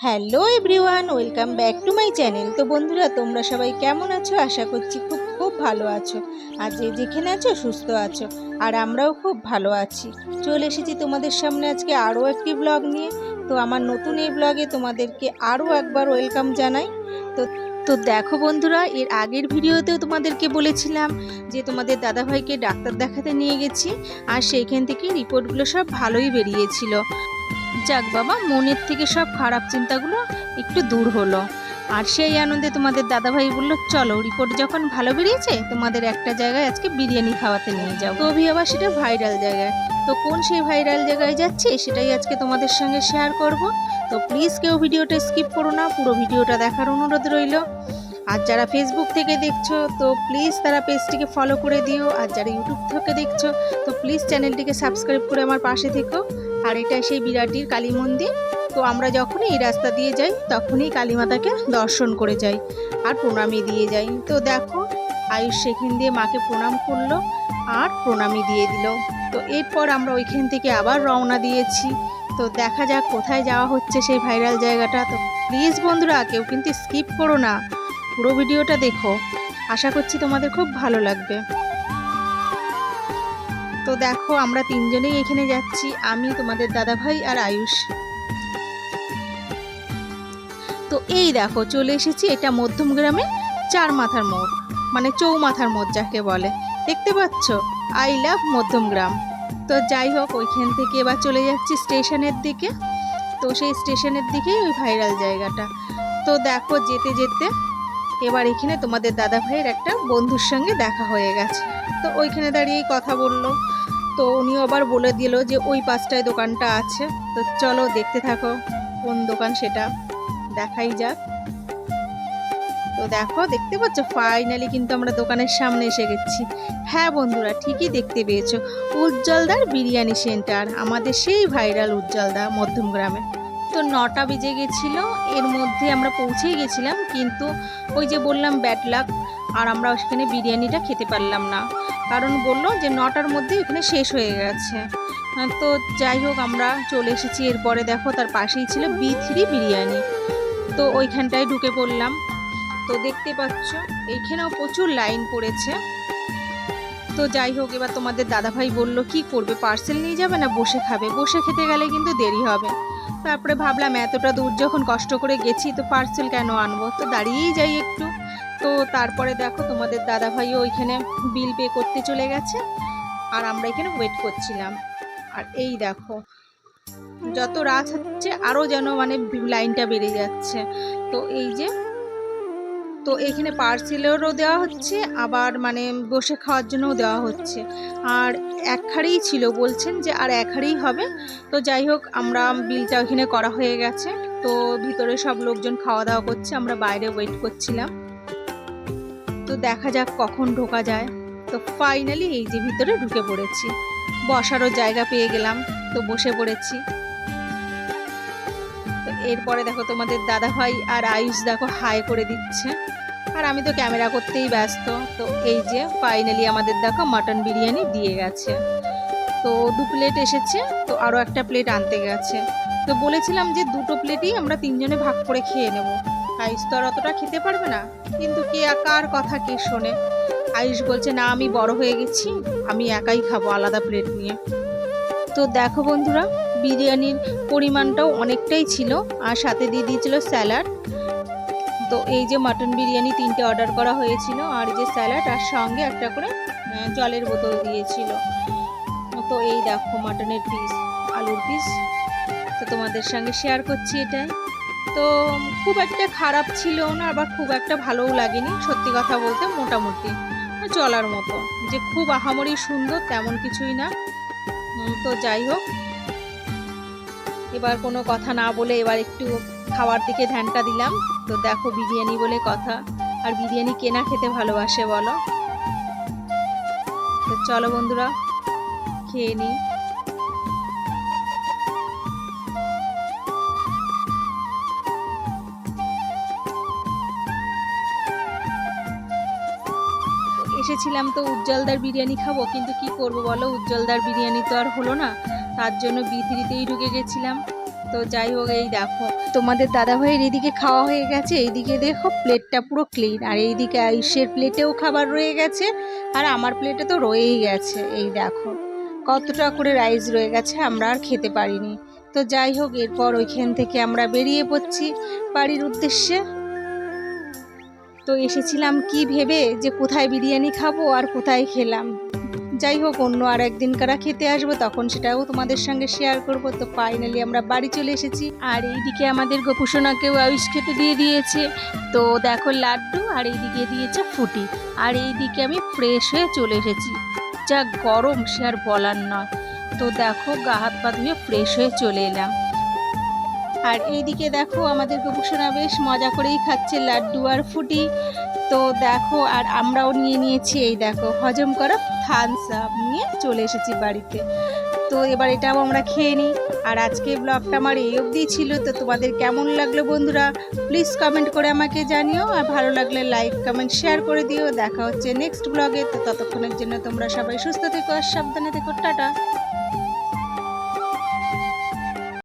Hello everyone, welcome back to my channel. তো বন্ধুরা, তোমরা সবাই কেমন আছো? আশা করছি খুব খুব ভালো আছো। আর যে যেখানে আছো, সুস্থ আছো। আর আমরাও খুব ভালো আছি। চলে এসেছি তোমাদের সামনে আজকে আরও একটি ব্লগ নিয়ে। তো আমার নতুন এই ব্লগে তোমাদেরকে আরও একবার ওয়েলকাম জানাই। তো তো দেখো বন্ধুরা, এর আগের ভিডিওতেও তোমাদেরকে বলেছিলাম যে তোমাদের দাদাভাইকে ডাক্তার দেখাতে নিয়ে গেছি। আর সেইখান থেকে রিপোর্টগুলো সব ভালোই বেরিয়েছিল। যাক বাবা, মনের থেকে সব খারাপ চিন্তাগুলো একটু দূর হলো। আর সেই আনন্দে তোমাদের দাদাভাই বলল, চলো, রিপোর্ট যখন ভালো বেরিয়েছে, তোমাদের একটা জায়গায় আজকে বিরিয়ানি খাওয়াতে নিয়ে যাও অভি আবার সেটা ভাইরাল জায়গায়। তো কোন সেই ভাইরাল জায়গায় যাচ্ছে, সেটাই আজকে তোমাদের সঙ্গে শেয়ার করব। তো প্লিজ কেউ ভিডিওটা স্কিপ করো না, পুরো ভিডিওটা দেখার অনুরোধ রইল। আর যারা ফেসবুক থেকে দেখছ, তো প্লিজ তারা পেজটিকে ফলো করে দিও। আর যারা ইউটিউব থেকে দেখছ, তো প্লিজ চ্যানেলটিকে সাবস্ক্রাইব করে আমার পাশে থেকো। আর এটা সেই বিরাটির কালী মন্দির। তো আমরা যখনই এই রাস্তা দিয়ে যাই, তখনই কালী মাতাকে দর্শন করে যাই আর প্রণামী দিয়ে যাই। তো দেখো, আয়ুষ সেখান দিয়ে মাকে প্রণাম করল আর প্রণামী দিয়ে দিল। তো এরপর আমরা ওইখান থেকে আবার রওনা দিয়েছি। তো দেখা যাক কোথায় যাওয়া হচ্ছে সেই ভাইরাল জায়গাটা। তো প্লিজ বন্ধুরা, কেউ কিন্তু স্কিপ করো না। পুরো ভিডিওটা দেখো। আশা করছি তোমাদের খুব ভালো লাগবে। তো দেখো, আমরা তিনজনেই এখানে যাচ্ছি। আমি, তোমাদের দাদাভাই আর আয়ুষ। তো এই দেখো, চলে এসেছি এটা মধ্যম গ্রামে চার মাথার মোড় মানে চৌমাথার মোড় যাকে বলে। দেখতে পাচ্ছ? আই লাভ মধ্যম গ্রাম। তো যাই হোক, ওইখান থেকে এবার চলে যাচ্ছি স্টেশনের দিকে। তো সেই স্টেশনের দিকেই ওই ভাইরাল জায়গাটা। তো দেখো, যেতে যেতে এবার এখানে তোমাদের দাদা ভাইয়ের একটা বন্ধুর সঙ্গে দেখা হয়ে গেছে। তো ওইখানে দাঁড়িয়েই কথা বলল। তো উনি আবার বলে দিল যে ওই পাঁচটায় দোকানটা আছে। তো চলো দেখতে থাকো কোন দোকান সেটা। দেখাই যাক। তো দেখো, দেখতে পাচ্ছ? ফাইনালি কিন্তু আমরা দোকানের সামনে এসে গেছি। হ্যাঁ বন্ধুরা, ঠিকই দেখতে পেয়েছ। উজ্জ্বলদার বিরিয়ানি সেন্টার, আমাদের সেই ভাইরাল উজ্জ্বলদা মধ্যম গ্রামে তো নটা বেজে গেছিল, এর মধ্যে আমরা পৌঁছেই গেছিলাম, কিন্তু ওই যে বললাম ব্যাড লাক আর আমরা সেখানে বিরিয়ানিটা খেতে পারলাম না। কারণ বলল যে নটার মধ্যে এখানে শেষ হয়ে গেছে। আহ, তো যাই হোক আমরা চলে এসেছি। এরপরে দেখো তার পাশেই ছিল বি থ্রি বিরিয়ানি। তো ওইখানটায় ঢুকে পড়লাম। তো দেখতে পাচ্ছ এইখানেও প্রচুর লাইন পড়েছে। তো যাই হোক এবার তোমাদের দাদাভাই বলল কি করবে? পার্সেল নিয়ে যাবে না বসে খাবে? বসে খেতে গেলে কিন্তু দেরি হবে। তারপরে ভাবলাম এতটা দূর যখন কষ্ট করে গেছি তো পার্সেল কেন আনব? তো দাঁড়িয়েই যাই একটু। তো তারপরে দেখো তোমাদের দাদাভাইও ওইখানে বিল পে করতে চলে গেছে, আর আমরা এখানে ওয়েট করছিলাম। আর এই দেখো, যত রাত হচ্ছে আরও যেন মানে লাইনটা বেড়ে যাচ্ছে। তো এই যে, তো এখানে পার্সেলেরও দেওয়া হচ্ছে, আবার মানে বসে খাওয়ার জন্যও দেওয়া হচ্ছে। আর এক হাড়িই ছিল, বলছেন যে আর এক হাড়িই হবে। তো যাই হোক, আমরা বিলটা ওখানে করা হয়ে গেছে। তো ভিতরে সব লোকজন খাওয়া দাওয়া করছে, আমরা বাইরে ওয়েট করছিলাম। তো দেখা যাক কখন ঢোকা যায়। তো ফাইনালি এই যে ভিতরে ঢুকে পড়েছি। বসারও জায়গা পেয়ে গেলাম, তো বসে পড়েছি। তো এরপরে দেখো তোমাদের দাদা ভাই আর আয়ুষ দেখো হাই করে দিচ্ছে। আর আমি তো ক্যামেরা করতেই ব্যস্ত। তো এই যে ফাইনালি আমাদের দেখো মাটন বিরিয়ানি দিয়ে গেছে। তো দু প্লেট এসেছে, তো আরও একটা প্লেট আনতে গেছে। তো বলেছিলাম যে দুটো প্লেটই আমরা তিনজনে ভাগ করে খেয়ে নেব। আয়ুষ তো আর অতটা খেতে পারবে না। কিন্তু কে কার কথা কে শোনে? আয়ুষ বলছে, না, আমি বড় হয়ে গেছি, আমি একাই খাব আলাদা প্লেট নিয়ে। তো দেখো বন্ধুরা, বিরিয়ানির পরিমাণটাও অনেকটাই ছিল, আর সাথে দিয়ে দিয়েছিল স্যালাড। তো এই যে মাটন বিরিয়ানি তিনটে অর্ডার করা হয়েছিল, আর যে স্যালাড, আর সঙ্গে একটা করে জলের বোতল দিয়েছিল। তো এই দেখো মাটনের পিস আলুর পিস তো তোমাদের সঙ্গে শেয়ার করছি এটাই। তো খুব একটা খারাপ ছিল না, আবার খুব একটা ভালোও লাগেনি, সত্যি কথা বলতে মোটামুটি চলার মতো। যে খুব আহামরি সুন্দর তেমন কিছুই না। তো যাই হোক। এবার কোনো কথা না বলে এবার একটু খাওয়ার দিকে ধ্যানটা দিলাম। তো দেখো বিরিয়ানি বলে কথা। আর বিরিয়ানি কেনা খেতে ভালোবাসে বলো? তো চলো বন্ধুরা, খেয়ে নিই। এসেছিলাম তো উজ্জ্বলদার বিরিয়ানি খাব, কিন্তু কি করব বলো? উজ্জ্বলদার বিরিয়ানি তো আর হলো না, তার জন্য বিথিরিতেই ঢুকে গেছিলাম। তো যাই হোক, এই দেখো, তোমাদের দাদাভাইয়ের এদিকে খাওয়া হয়ে গেছে এইদিকে দেখো প্লেটটা পুরো ক্লিন আর এইদিকে আয়ুষের প্লেটেও খাবার রয়ে গেছে, আর আমার প্লেটে তো রয়েই গেছে, এই দেখো। কতটা করে রাইস রয়ে গেছে, আমরা আর খেতে পারিনি। তো যাই হোক, এরপর ওইখান থেকে আমরা বেরিয়ে পড়ছি বাড়ির উদ্দেশ্যে। তো এসেছিলাম কি ভেবে যে কোথায় বিরিয়ানি খাব আর কোথায় খেলাম। যাই হোক, অন্য আর একদিন কারা খেতে আসব তখন সেটাও তোমাদের সঙ্গে শেয়ার করব। তো ফাইনালি আমরা বাড়ি চলে এসেছি। আর এইদিকে আমাদের গোপুসোনাকেও আয়ুষ খেতে দিয়ে দিয়েছে। তো দেখো লাড্ডু আর এইদিকে দিয়েছে ফুটি। আর এইদিকে আমি ফ্রেশ হয়ে চলে এসেছি। যা গরম সে আর বলার নয়। তো দেখো গা হাত পা ধুয়ে ফ্রেশ হয়ে চলে এলাম। আর এইদিকে দেখো আমাদের গোপুসোনা বেশ মজা করেই খাচ্ছে লাড্ডু আর ফুটি। তো দেখো, আর আমরাও নিয়ে নিয়েছি, এই দেখো, হজম করা থানস আপ নিয়ে চলে এসেছি বাড়িতে। তো এবার এটাও আমরা খেয়ে নিই। আর আজকে ব্লগটা আমার এই অবধি ছিল। তো তোমাদের কেমন লাগল বন্ধুরা প্লিজ কমেন্ট করে আমাকে জানিও। আর ভালো লাগলে লাইক কমেন্ট শেয়ার করে দিও। দেখা হচ্ছে নেক্সট ব্লগে তো ততক্ষণের জন্য তোমরা সবাই সুস্থ থেকো আর সাবধানে থেকো। টাটা।